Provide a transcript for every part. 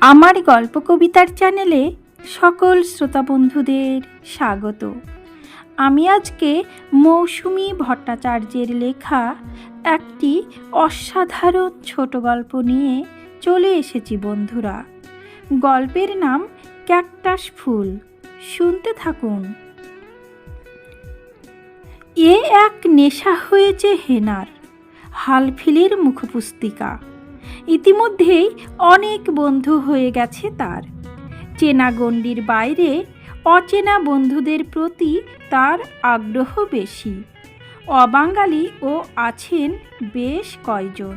আমার গল্প কবিতার চ্যানেলে সকল শ্রোতা বন্ধুদের স্বাগত। আমি আজকে মৌসুমি ভট্টাচার্যের লেখা একটি অসাধারণ ছোট গল্প নিয়ে চলে এসেছি বন্ধুরা। গল্পের নাম ক্যাকটাস ফুল। শুনতে থাকুন। এ এক নেশা হয়েছে হেনার, হালফিলের মুখপুস্তিকা। ইতিমধ্যেই অনেক বন্ধু হয়ে গেছে তার। চেনা গণ্ডির বাইরে অচেনা বন্ধুদের প্রতি তার আগ্রহ বেশি। অবাঙালি ও আছেন বেশ কয়জন।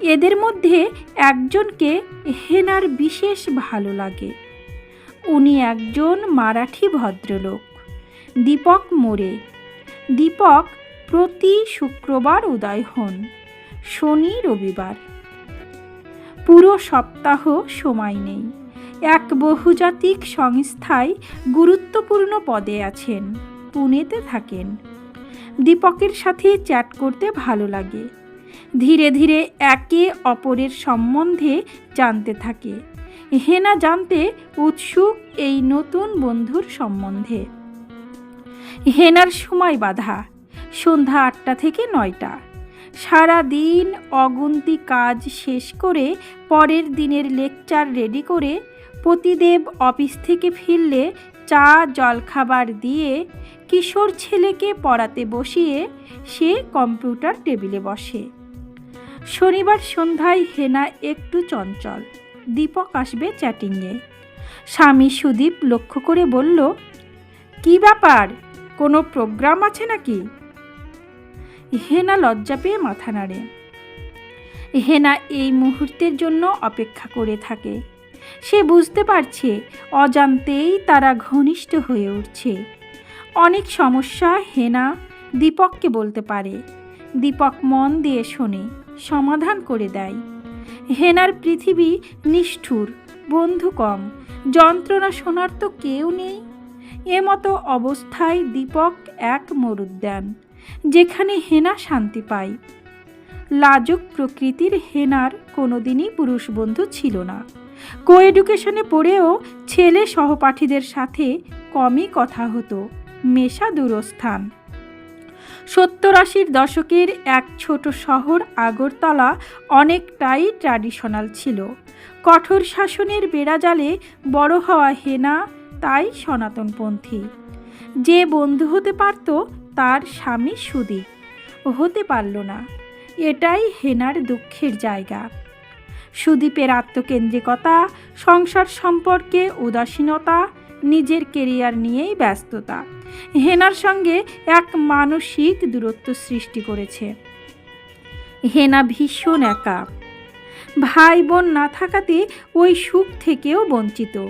এদের মধ্যে একজনকে হেনার বিশেষ ভালো লাগে। উনি একজন মারাঠি ভদ্রলোক, দীপক মোড়ে। দীপক প্রতি শুক্রবার উদয় হন, শনি রবিবার। পুরো সপ্তাহ সময় নেই। এক বহুজাতিক সংস্থায় গুরুত্বপূর্ণ পদে আছেন, পুনেতে থাকেন। দীপকের সাথে চ্যাট করতে ভালো লাগে। ধীরে ধীরে একে অপরের সম্বন্ধে জানতে থাকে। হেনা জানতে উৎসুক এই নতুন বন্ধুর সম্বন্ধে। হেনার সময় বাধা, সন্ধ্যা আটটা থেকে নয়টা। সারা দিন অগুন্তি কাজ শেষ করে পরের দিনের লেকচার রেডি করে পতিদেব অফিস থেকে ফিরলে চা, জলখাবার দিয়ে কিশোর ছেলেকে পড়াতে বসিয়ে সে কম্পিউটার টেবিলে বসে। শনিবার সন্ধ্যায় হেনা একটু চঞ্চল। দীপক আসবে চ্যাটিংয়ে। স্বামী সুদীপ লক্ষ্য করে বলল, কি ব্যাপার? কোনো প্রোগ্রাম আছে নাকি? হেনা লজ্জা পেয়ে মাথা নাড়ে। হেনা এই মুহূর্তের জন্য অপেক্ষা করে থাকে। সে বুঝতে পারছে, অজান্তেই তারা ঘনিষ্ঠ হয়ে উঠছে। অনেক সমস্যা হেনা দীপককে বলতে পারে। দীপক মন দিয়ে শোনে, সমাধান করে দেয়। হেনার পৃথিবী নিষ্ঠুর, বন্ধু কম, যন্ত্রণা শোনার তো কেউ নেই। এ মতো অবস্থায় দীপক এক মরুদ্যান। যেখানে হেনা শান্তি পায়। লাজুক প্রকৃতির হেনার কোনোদিনই পুরুষ বন্ধু ছিল না। কো এডুকেশনে পড়েও ছেলে সহপাঠীদের সাথে কমই কথা হতো, মেশা দূরস্থান। সত্তর আশির দশকের এক ছোট শহর আগরতলা অনেকটাই ট্র্যাডিশনাল ছিল। কঠোর শাসনের বেড়াজালে বড় হওয়া হেনা, তাই সনাতনপন্থী। যে বন্ধু হতে পারত তার স্বামী সুদীপ। হতে পারল না। এটাই হেনার দুঃখের জায়গা। সুদীপের আত্মকেন্দ্রিকতা, সংসার সম্পর্কে উদাসীনতা, নিজের কেরিয়ার নিয়েই ব্যস্ততা, হেনার সঙ্গে এক মানসিক দূরত্ব সৃষ্টি করেছে। হেনা ভীষণ একা। ভাই বোন না থাকাতে ওই সুখ থেকেও বঞ্চিত।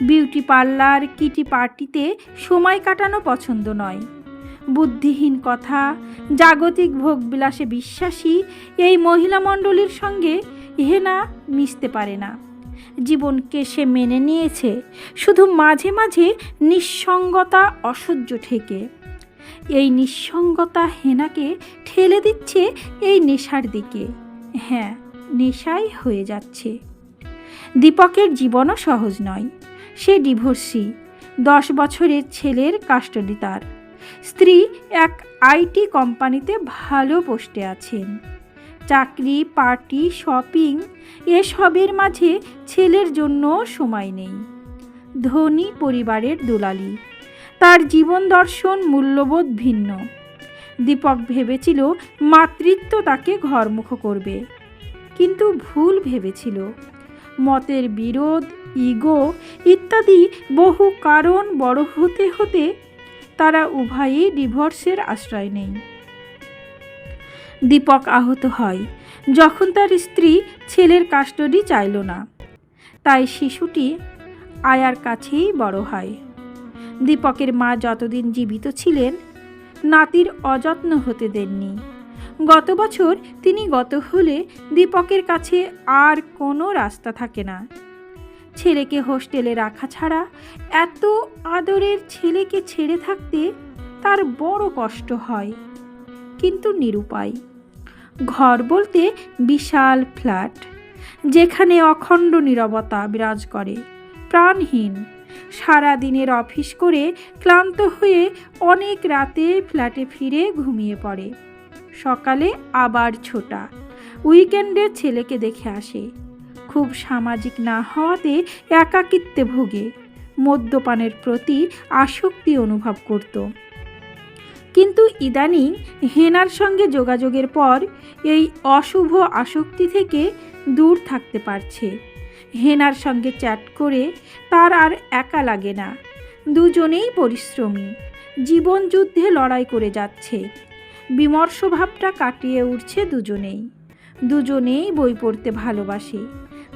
বিউটি পার্লার, কিটি পার্টিতে সময় কাটানো পছন্দ নয়। বুদ্ধিহীন কথা, জাগতিক ভোগবিলাসে বিশ্বাসী এই মহিলা মণ্ডলীর সঙ্গে হেনা মিশতে পারে না। জীবনকে সে মেনে নিয়েছে, শুধু মাঝে মাঝে নিঃসঙ্গতা অসহ্য ঠেকে। এই নিঃসঙ্গতা হেনাকে ঠেলে দিচ্ছে এই নেশার দিকে। হ্যাঁ নেশাই হয়ে যাচ্ছে। দীপকের জীবনও সহজ নয়। সে ডিভোর্সি, দশ বছরের ছেলের কাস্টডি তার। স্ত্রী এক আইটি কোম্পানিতে ভালো পোস্টে আছেন। চাকরি, পার্টি, শপিং এসবের মাঝে ছেলের জন্য সময় নেই। ধনী পরিবারের দুলালি। তার জীবন দর্শন মূল্যবোধ ভিন্ন। দীপক ভেবেছিল মাতৃত্ব তাকে ঘরমুখ করবে। কিন্তু ভুল ভেবেছিল। মতের বিরোধ, ইগো ইত্যাদি বহু কারণ বড় হতে হতে তারা উভয়ই ডিভোর্সের আশ্রয় নেই। দীপক আহত হয় যখন তার স্ত্রী ছেলের কাস্টডি চাইল না। তাই শিশুটি আয়ার কাছেই বড় হয়। দীপকের মা যতদিন জীবিত ছিলেন, নাতির অযত্ন হতে দেননি। গত বছর তিনি গত হলে দীপকের কাছে আর কোনো রাস্তা থাকে না। ছেলেকে হোস্টেলে রাখা ছাড়া এত আদরের ছেলেকে ছেড়ে থাকতে তার বড় কষ্ট হয়। কিন্তু নিরুপায়, ঘর বলতে বিশাল ফ্ল্যাট, যেখানে অখণ্ড নীরবতা বিরাজ করে, প্রাণহীন। সারা দিনের অফিস করে ক্লান্ত হয়ে অনেক রাতে ফ্ল্যাটে ফিরে ঘুমিয়ে পড়ে। সকালে আবার ছোটা, উইকেন্ডে ছেলেকে দেখে আসে। খুব সামাজিক না হওয়াতে একাকিত্বে ভোগে। মদ্যপানের প্রতি আসক্তি অনুভব করত। কিন্তু ইদানিং হেনার সঙ্গে যোগাযোগের পর এই অশুভ আসক্তি থেকে দূর থাকতে পারছে। হেনার সঙ্গে চ্যাট করে তার আর একা লাগে না। দুজনেই পরিশ্রমী। জীবন যুদ্ধে লড়াই করে যাচ্ছে। বিমর্ষ ভাবটা কাটিয়ে উঠছে দুজনেই। দুজনেই বই পড়তে ভালোবাসে।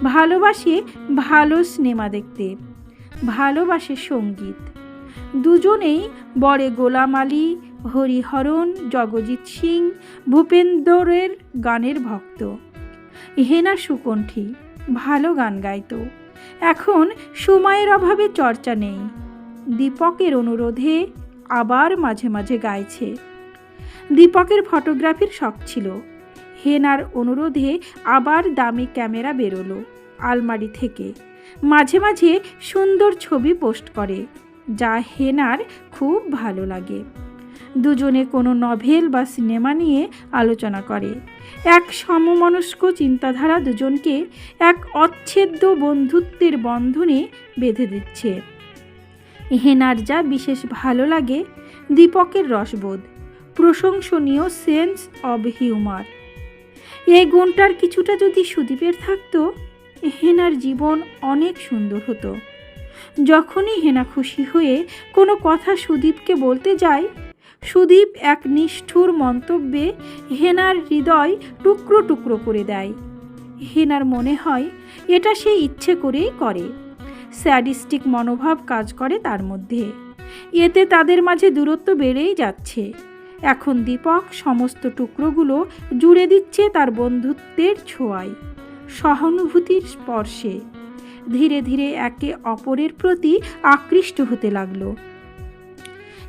ভালোবাসে ভালো সিনেমা দেখতে, ভালোবাসে সংগীত। দুজনেই বড়ে গোলাম আলী, হরিহরণ, জগজিৎ সিং, ভূপেন্দরের গানের ভক্ত। হেনা সুকণ্ঠী, ভালো গান গাইতো। এখন সময়ের অভাবে চর্চা নেই। দীপকের অনুরোধে আবার মাঝে মাঝে গাইছে। দীপকের ফটোগ্রাফির শখ ছিল। হেনার অনুরোধে আবার দামি ক্যামেরা বেরোলো আলমারি থেকে। মাঝে মাঝে সুন্দর ছবি পোস্ট করে, যা হেনার খুব ভালো লাগে। দুজনে কোনো নভেল বা সিনেমা নিয়ে আলোচনা করে। এক সমমনস্ক চিন্তাধারা দুজনকে এক অচ্ছেদ্য বন্ধুত্বের বন্ধনে বেঁধে দিচ্ছে। হেনার যা বিশেষ ভালো লাগে, দীপকের রসবোধ। প্রশংসনীয় সেন্স অব হিউমার। এই গুণটার কিছুটা যদি সুদীপের থাকতো, হেনার জীবন অনেক সুন্দর হতো। যখনই হেনা খুশি হয়ে কোনো কথা সুদীপকে বলতে যায়, সুদীপ এক নিষ্ঠুর মন্তব্যে হেনার হৃদয় টুকরো টুকরো করে দেয়। হেনার মনে হয় এটা সে ইচ্ছে করেই করে। স্যাডিস্টিক মনোভাব কাজ করে তার মধ্যে। এতে তাদের মাঝে দূরত্ব বেড়েই যাচ্ছে। এখন দীপক সমস্ত টুকরোগুলো জুড়ে দিচ্ছে তার বন্ধুত্বের ছোঁয়ায়, সহানুভূতির স্পর্শে। ধীরে ধীরে একে অপরের প্রতি আকৃষ্ট হতে লাগল।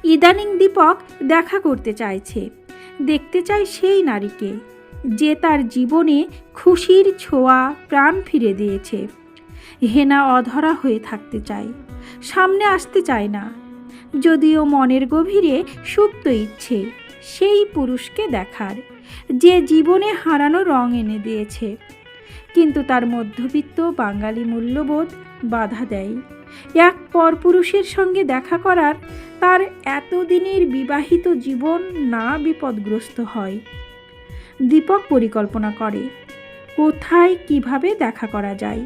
ইদানিং দীপক দেখা করতে চাইছে, দেখতে চায় সেই নারীকে, যে তার জীবনে খুশির ছোঁয়া প্রাণ ফিরে দিয়েছে। হেনা অধরা হয়ে থাকতে চায়, সামনে আসতে চায় না। যদিও মনের গভীরে সুপ্ত ইচ্ছে, সেই পুরুষকে দেখার, যে জীবনে হারানো রং এনে দিয়েছে। কিন্তু তার মধ্যবিত্ত বাঙালি মূল্যবোধ বাধা দেয়। এক পরপুরুষের সঙ্গে দেখা করার তার এতদিনের বিবাহিত জীবন না বিপদগ্রস্ত হয়। দীপক পরিকল্পনা করে, কোথায় কীভাবে দেখা করা যায়?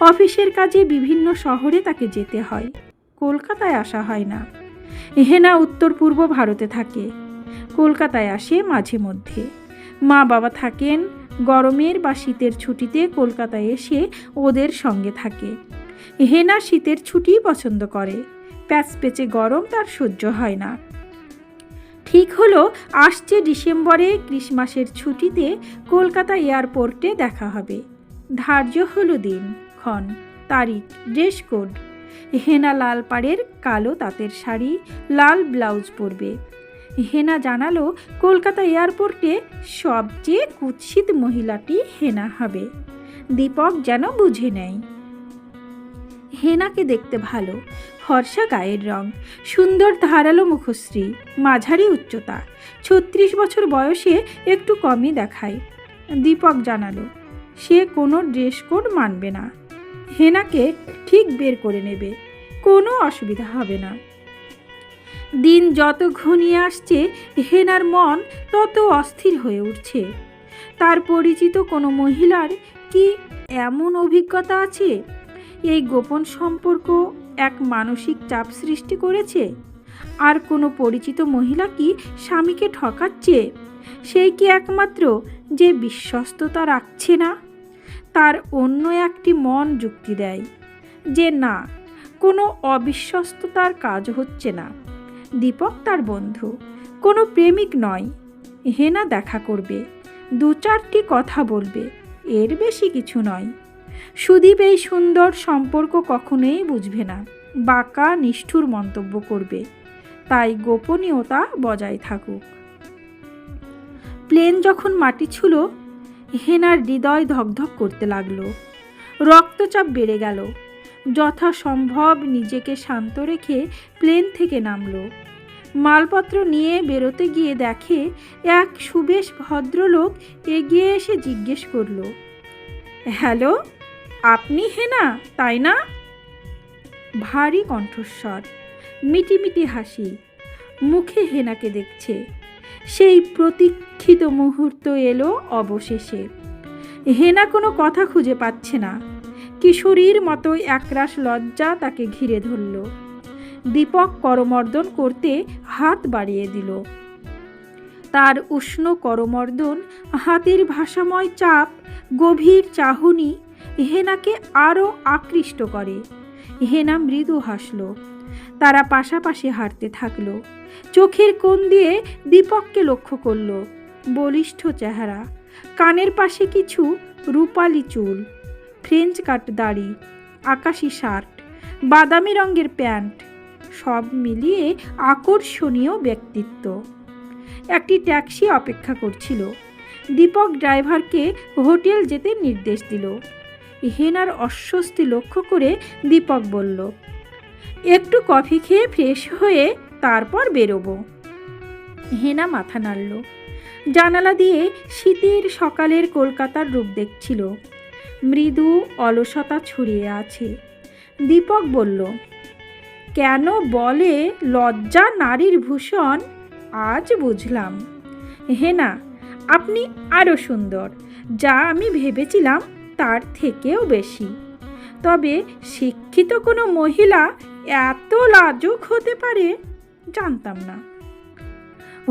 অফিসের কাজে বিভিন্ন শহরে তাকে যেতে হয়, কলকাতায় আসা হয় না। হেনা উত্তর পূর্ব ভারতে থাকে। কলকাতায় আসে মাঝে মধ্যে। মা বাবা থাকেন গরমের বা শীতের ছুটিতে কলকাতায় এসে ওদের সঙ্গে থাকে। হেনা শীতের ছুটি পছন্দ করে। প্যাচ পেচে গরম তার সহ্য হয় না। ঠিক হলো আসছে ডিসেম্বরে ক্রিসমাসের ছুটিতে কলকাতা এয়ারপোর্টে দেখা হবে। ধার্য হলো দিন, ক্ষণ, তারিখ, ড্রেস কোড। হেনা লাল পাড়ের কালো তাঁতের শাড়ি, লাল ব্লাউজ পরবে। হেনা জানালো, কলকাতা এয়ারপোর্টে সবচেয়ে কুৎসিত মহিলাটি হেনা হবে। দীপক যেন বুঝে নেয়। হেনাকে দেখতে ভালো, ফর্সা গায়ের রং, সুন্দর ধারালো মুখশ্রী, মাঝারি উচ্চতা, ছত্রিশ বছর বয়সে একটু কমই দেখায়। দীপক জানালো, সে কোনো ড্রেস কোড মানবে না। হেনাকে ঠিক বের করে নেবে, কোনো অসুবিধা হবে না। দিন যত ঘনিয়ে আসছে, হেনার মন তত অস্থির হয়ে উঠছে। তার পরিচিত কোনো মহিলার কি এমন অভিজ্ঞতা আছে? এই গোপন সম্পর্ক এক মানসিক চাপ সৃষ্টি করেছে? আর কোনো পরিচিত মহিলা কি স্বামীকে ঠকাচ্ছে? সেই কি একমাত্র যে বিশ্বস্ততা রাখছে না? তার অন্য একটি মন যুক্তি দেয় যে না, কোনো অবিশ্বস্ততার কাজ হচ্ছে না। দীপক তার বন্ধু, কোনো প্রেমিক নয়। হেনা দেখা করবে, দু চারটি কথা বলবে, এর বেশি কিছু নয়। সুদীপ এই সুন্দর সম্পর্ক কখনোই বুঝবে না, বাঁকা, নিষ্ঠুর মন্তব্য করবে। তাই গোপনীয়তা বজায় থাকুক। প্লেন যখন মাটি ছুল হেনার হৃদয় ধকধক করতে লাগল। রক্তচাপ বেড়ে গেল। যথাসম্ভব নিজেকে শান্ত রেখে প্লেন থেকে নামলো। মালপত্র নিয়ে বেরোতে গিয়ে দেখে এক সুবেশ ভদ্রলোক এগিয়ে এসে জিজ্ঞেস করল, হ্যালো, আপনি হেনা, তাই না? ভারী কণ্ঠস্বর, মিটিমিটি হাসি, মুখে হেনাকে দেখছে। সেই প্রতীক্ষিত মুহূর্ত এলো অবশেষে। হেনা কোনো কথা খুঁজে পাচ্ছে না। কিশোরীর মতো একরাশ লজ্জা তাকে ঘিরে ধরল। দীপক করমর্দন করতে হাত বাড়িয়ে দিল। তার উষ্ণ করমর্দন, হাতের ভাষাময় চাপ, গভীর চাহনি হেনাকে আরও আকৃষ্ট করে। হেনা মৃদু হাসল। তারা পাশাপাশি হাঁটতে থাকল। চোখের কোণ দিয়ে দীপককে লক্ষ্য করল। বলিষ্ঠ চেহারা। কানের পাশে কিছু রূপালি চুল। ফ্রেঞ্চ কাট দাড়ি। আকাশি শার্ট। বাদামি রঙের প্যান্ট। সব মিলিয়ে আকর্ষণীয় ব্যক্তিত্ব। একটি ট্যাক্সি অপেক্ষা করছিল। দীপক ড্রাইভারকে হোটেল যেতে নির্দেশ দিল। হেনার অস্বস্তি লক্ষ্য করে দীপক বলল, একটু কফি খেয়ে ফ্রেশ হয়ে তারপর বেরোবো। হেনা মাথা নাড়ল। জানালা দিয়ে শীতের সকালের কলকাতার রূপ দেখছিল। মৃদু অলসতা ছড়িয়ে আছে। দীপক বলল, কেন বলে লজ্জা নারীর ভূষণ? আজ বুঝলাম। হেনা, আপনি আরও সুন্দর। যা আমি ভেবেছিলাম তার থেকেও বেশি। তবে শিক্ষিত কোনো মহিলা এত লাজুক হতে পারে? জানতাম না।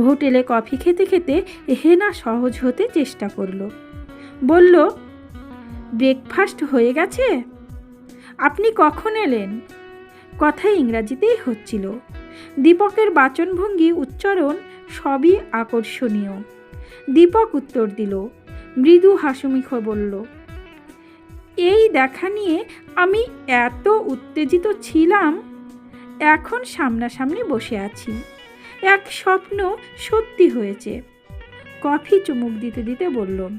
হোটেলে কফি খেতে খেতে হেনা সহজ হতে চেষ্টা করল। বলল, ব্রেকফাস্ট হয়ে গেছে? আপনি কখন এলেন? কথা ইংরাজিতেই হচ্ছিল। দীপকের বাচনভঙ্গি উচ্চারণ সবই আকর্ষণীয়। দীপক উত্তর দিল, মৃদু হাসুমিখ বলল, এই দেখা নিয়ে আমি এত উত্তেজিত ছিলাম এখন সামনাসামনি বসে আছি। এক স্বপ্ন সত্যি হয়েছে। কফি চুমুক দিতে দিতে বলল,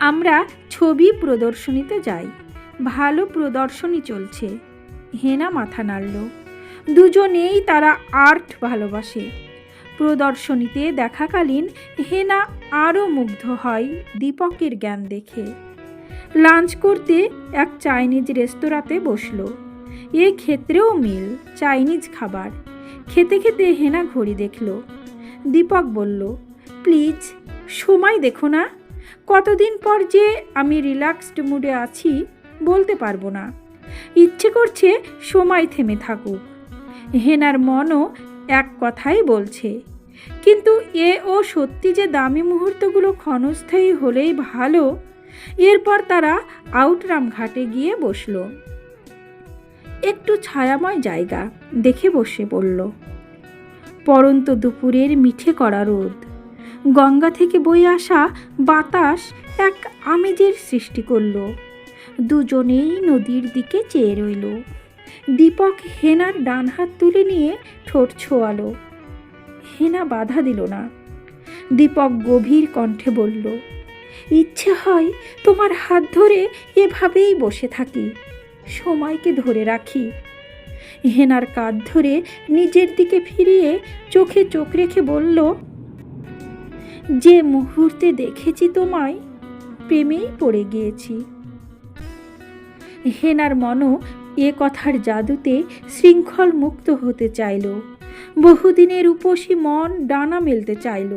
আমরা ছবি প্রদর্শনীতে যাই। ভালো প্রদর্শনী চলছে। হেনা মাথা নাড়ল, দুজনেই তারা আর্ট ভালোবাসে। প্রদর্শনীতে দেখাকালীন হেনা আরও মুগ্ধ হয় দীপকের জ্ঞান দেখে। লাঞ্চ করতে এক চাইনিজ রেস্তোরাঁতে বসল। এ ক্ষেত্রেও মিল, চাইনিজ খাবার। খেতে খেতে হেনা ঘড়ি দেখল। দীপক বলল, প্লিজ, সময় দেখো না। কতদিন পর যে আমি রিল্যাক্সড মুডে আছি, বলতে পারব না। ইচ্ছে করছে সময় থেমে থাকুক। হেনার মনও এক কথাই বলছে। কিন্তু এ ও সত্যি যে দামি মুহূর্তগুলো ক্ষণস্থায়ী হলেই ভালো, এরপর তারা আউটরাম ঘাটে গিয়ে বসল। একটু ছায়াময় জায়গা দেখে বসে পড়ল। পরন্ত দুপুরের মিঠে করা রোদ। গঙ্গা থেকে বয়ে আসা বাতাস এক আমেজের সৃষ্টি করল। দুজনেই নদীর দিকে চেয়ে রইল। দীপক হেনার ডান হাত তুলে নিয়ে ঠোঁট ছোয়ালো। হেনা বাধা দিল না। দীপক গভীর কণ্ঠে বলল, ইচ্ছে হয় তোমার হাত ধরে এভাবেই বসে থাকি। সময়কে ধরে রাখি। হেনার কাঁধ ধরে নিজের দিকে ফিরিয়ে চোখে চোখ রেখে বলল, যে মুহূর্তে দেখেছি তোমায়, প্রেমেই পড়ে গিয়েছি। হেনার মনও এ কথার জাদুতে শৃঙ্খল মুক্ত হতে চাইল। বহুদিনের উপসী মন ডানা মেলতে চাইল।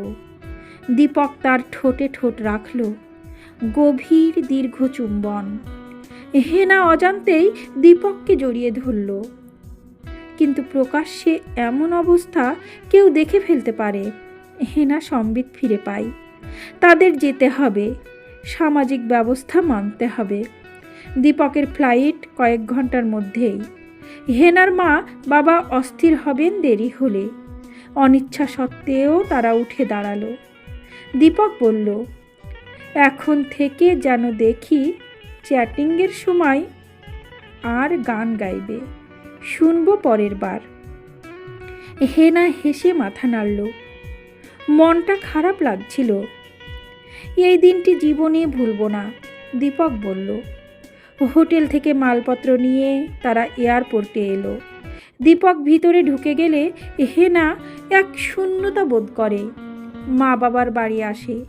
দীপক তার ঠোঁটে ঠোঁট রাখল। গভীর দীর্ঘ চুম্বন। হেনা অজান্তেই দীপককে জড়িয়ে ধরল। কিন্তু প্রকাশ্যে এমন অবস্থা কেউ দেখে ফেলতে পারে। হেনা সম্বিত ফিরে পায়। তাদের যেতে হবে। সামাজিক ব্যবস্থা মানতে হবে। দীপকের ফ্লাইট কয়েক ঘণ্টার মধ্যেই। হেনার মা বাবা অস্থির হবেন দেরি হলে। অনিচ্ছা সত্ত্বেও তারা উঠে দাঁড়াল। দীপক বলল, এখন থেকে যেন দেখি চ্যাটিংয়ের সময় আর গান গাইবে। শুনব পরের বার। হেনা হেসে মাথা নাড়ল। মনটা খারাপ লাগছিল। এই দিনটি জীবনে ভুলব না, দীপক বলল। হোটেল থেকে মালপত্র নিয়ে তারা এয়ারপোর্টে এলো। দীপক ভিতরে ঢুকে গেলে হেনা এক শূন্যতা বোধ করে। মা বাবার বাড়ি আসে।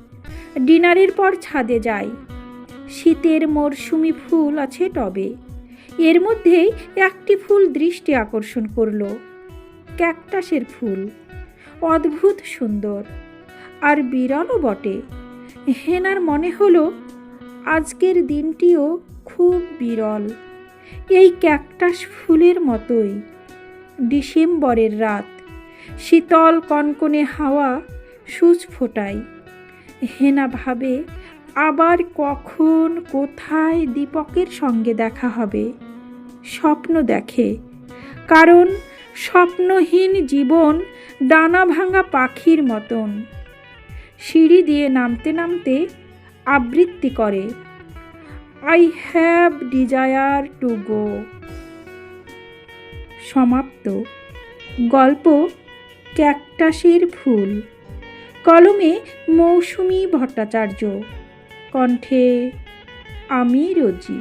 ডিনারের পর ছাদে যায়। শীতের মরশুমি ফুল আছে টবে। এর মধ্যেই একটি ফুল দৃষ্টি আকর্ষণ করল, ক্যাকটাসের ফুল। অদ্ভুত সুন্দর, আর বিরলও বটে। হেনার মনে হলো, আজকের দিনটিও খুব বিরল। এই ক্যাকটাস ফুলের মতোই। ডিসেম্বরের রাত, শীতল কনকনে হাওয়া সূচ ফোটায়। হেনা ভাবে আবার কখন, কোথায় দীপকের সঙ্গে দেখা হবে? স্বপ্ন দেখে। কারণ স্বপ্নহীন জীবন ডানা ভাঙা পাখির মতন। সিঁড়ি দিয়ে নামতে নামতে আবৃত্তি করে। I have desire to go সমাপ্ত। গল্প ক্যাকটাসের ফুল। কলমে মৌসুমি ভট্টাচার্য। কণ্ঠে আমি রোজি।